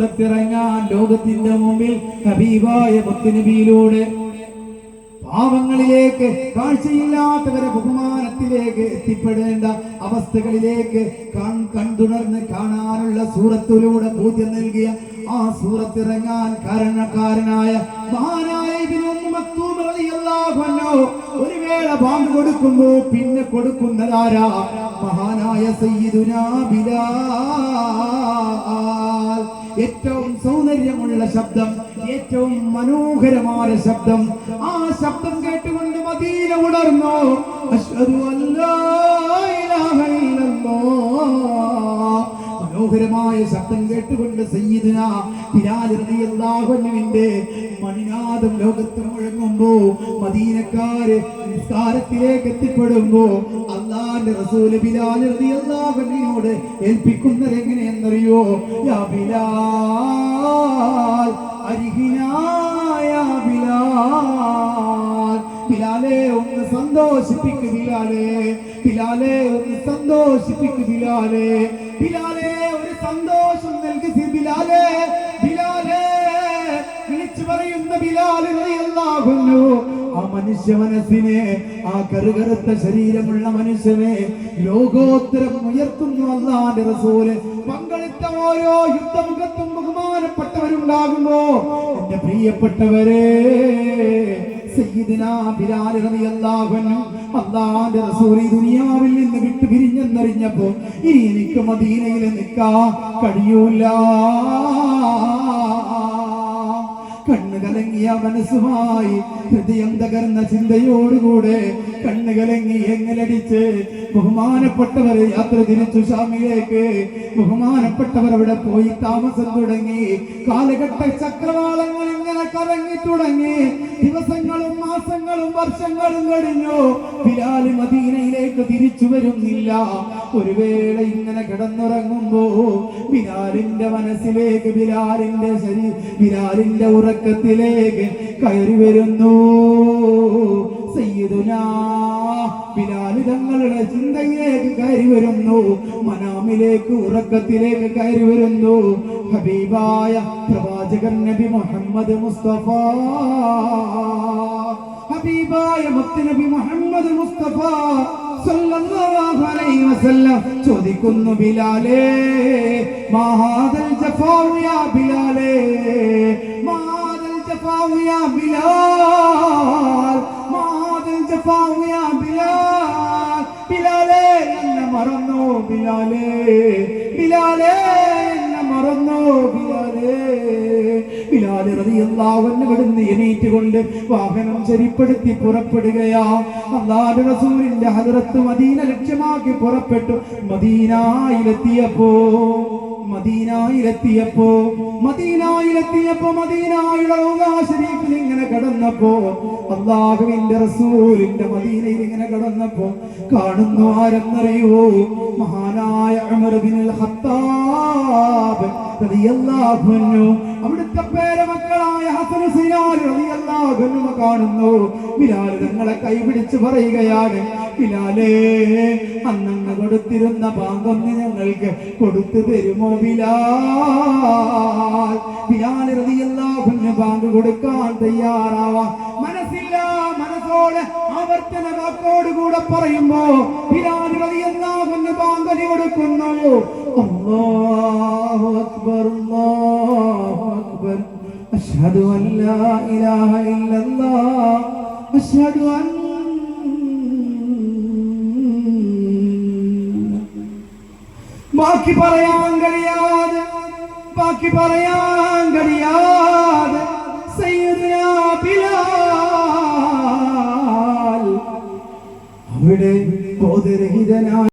സൂറത്തിറങ്ങാൻ ലോകത്തിന്റെ മുമ്പിൽ ഹബീബായ മുത്തുനബിയിലൂടെ പാവങ്ങളിലേക്ക് കാഴ്ചയില്ലാത്തവരെ ബഹുമാനത്തിലേക്ക് എത്തിപ്പെടേണ്ട അവസ്ഥകളിലേക്ക് കൺ കാണാനുള്ള സൂറത്തിലൂടെ ബോധ്യം നൽകിയ ആ സൂറത്തിറങ്ങാൻ കാരണക്കാരനായ ഒരു വേള ബാങ്ക് കൊടുക്കുമ്പോ പിന്നെ കൊടുക്കുന്നതാരാ? മഹാനായ സയ്യിദുനാ ബിലാൽ. ഏറ്റവും സൗന്ദര്യമുള്ള ശബ്ദം ഏറ്റവും മനോഹരമായ ശബ്ദം. ആ ശബ്ദം കേട്ടുകൊണ്ട് മദീന ഉണർന്നു. അശ്വതു മനോഹരമായ ശബ്ദം കേട്ടുകൊണ്ട് സയ്യിദിന ബിലാൽ മണിനാഥം ലോകത്ത് മുഴങ്ങുമ്പോ മദീനക്കാര് നിസ്കാരത്തിലേക്ക് എത്തിപ്പെടുമ്പോ അള്ളാന്റെ റസൂൽ ബിലാൽ അൻഹുവിനോട് ഏൽപ്പിക്കുന്നത് എങ്ങനെയെന്നറിയോ? യാ ബിലാൽ അരിഹിനായ ബിലാൽ ബിലാലെ ഒന്ന് സന്തോഷിപ്പിക്ക് ബിലാലേ ബിലാലേ ഒന്ന് സന്തോഷിപ്പിക്ക് ബിലാലേ ബിലാലേ ഒരു സന്തോഷം നൽകി ബിലാലേ ബിലാലേ വിളിച്ചു പറയുന്ന ബിലാലിനെ അല്ലാഹുന്നു ആ മനുഷ്യ മനസ്സിനെ ആ കറുകറുത്ത ശരീരമുള്ള മനുഷ്യനെ ലോകോത്തരം ഉയർത്തുന്നു അള്ളാന്റെ റസൂൽ. പങ്കെടുത്ത ഓരോ യുദ്ധമുഖത്തും ബഹുമാനപ്പെട്ടവരുണ്ടാകുമ്പോ എന്റെ പ്രിയപ്പെട്ടവരെ അല്ലാഹുവിന്റെ റസൂൽ ദുനിയാവിൽ നിന്ന് വിട്ടു പിരിഞ്ഞെന്നറിഞ്ഞപ്പോ ഇനി എനിക്ക് മദീനയിൽ നിൽക്കാൻ കഴിയൂല. കലങ്ങിയ മനസ്സുമായി ഹൃദയം തകർന്ന ചിന്തയോടുകൂടെ കണ്ണു എങ്ങനടിച്ച് ബഹുമാനപ്പെട്ടവർ യാത്ര തിരിച്ചു ഷാമിലേക്ക് ബഹുമാനപ്പെട്ടവർ അവിടെ പോയി താമസം തുടങ്ങി. കാലഘട്ട ചക്രവാളങ്ങൾ ഇങ്ങനെ കറങ്ങി തുടങ്ങി. ദിവസങ്ങളും മാസങ്ങളും വർഷങ്ങളും കഴിഞ്ഞു. ബിലാൽ മദീനയിലേക്ക് തിരിച്ചു വരുന്നില്ല. ഒരു വേള ഇങ്ങനെ കിടന്നുറങ്ങുമ്പോ ബിലാലിന്റെ മനസ്സിലേക്ക് ബിലാലിന്റെ ശരീ ബിലാലിന്റെ ഉറക്കത്തിലേക്ക് കയറി വരുന്നു. സയ്യിദുനാ ബിലാൽ തങ്ങളുടെ ചിന്തയിലേക്ക് കയറി വരുന്നു. മനാമിലേക്ക് ഉറക്കത്തിലേക്ക് കയറി വരുന്നു. ഹബീബായ പ്രവാചകൻ നബി മുഹമ്മദ് മുസ്തഫ. ഹബീബായ മുത്തുനബി മുഹമ്മദ് മുസ്തഫ സല്ലല്ലാഹു അലൈഹി വസല്ലം ചോദിക്കുന്നു ബിലാലേ മാഹാദൽ ജഫാ യാ ബിലാലേ മാഹാദൽ ജഫാഉ യാ ബിലാൽ മാഹാദൽ ജഫാഉ യാ ബിലാൽ ബിലാലേ എന്നെ മറന്നു ബിലാലേ ബിലാലേ എന്നെ മറന്നു ബിലാലേ. ബിലാൽ റളിയല്ലാഹു അൻഹു ഇവിടുന്ന് എണീറ്റുകൊണ്ട് വാഹനം ശരിപ്പെടുത്തി പുറപ്പെടുകയാ. അല്ലാഹു റസൂലിന്റെ ഹദ്റത്ത് മദീന ലക്ഷ്യമാക്കി പുറപ്പെട്ടു. മദീനയിലെത്തിയപ്പോ മദീനയിലെത്തിയപ്പോ മദീനായിലെത്തിയപ്പോ മദീനയുടെ റൗദാ ശരീഫിൽ ഇങ്ങനെ കടന്നപ്പോ അള്ളാഹുവിന്റെ റസൂലിന്റെ മദീനയിൽ ഇങ്ങനെ കടന്നപ്പോ കാണുന്നു ആരെന്നറിയോ മഹാനായ അമർബിൻ ഹത്താബ് അവിടുത്തെ പേരമക്കളായ കാണുന്നു. ബിലാൽ തങ്ങളെ കൈപിടിച്ച് പറയുകയാണ് ബിലാലേ അന്നങ്ങ് കൊടുത്തിരുന്ന പാങ്കൊന്ന് ഞങ്ങൾക്ക് കൊടുത്തു തരുമോ ബിലാൽ? ബിലാൽ റളിയല്ലാഹു അൻഹു ബാങ്ക് കൊടുക്കാൻ തയ്യാറാവാ. മനസ്സോടെ ആവർത്തന വാക്കോടുകൂടെ പറയുമ്പോ ബിലാൽ റളിയല്ലാഹു അൻഹു ബാങ്കലി കൊടുക്കുന്നു? അല്ലാഹു അക്ബർ അല്ലാഹു അക്ബർ. അഷ്ഹദു ഇല്ലല്ലാഹ്. അഷ്ഹദു അൻ ബാക്കി പറയാൻ കഴിയാതെ ബാക്കി പറയാൻ കഴിയാതെ ബിലാൽ അവിടെ ബോധരഹിതനായ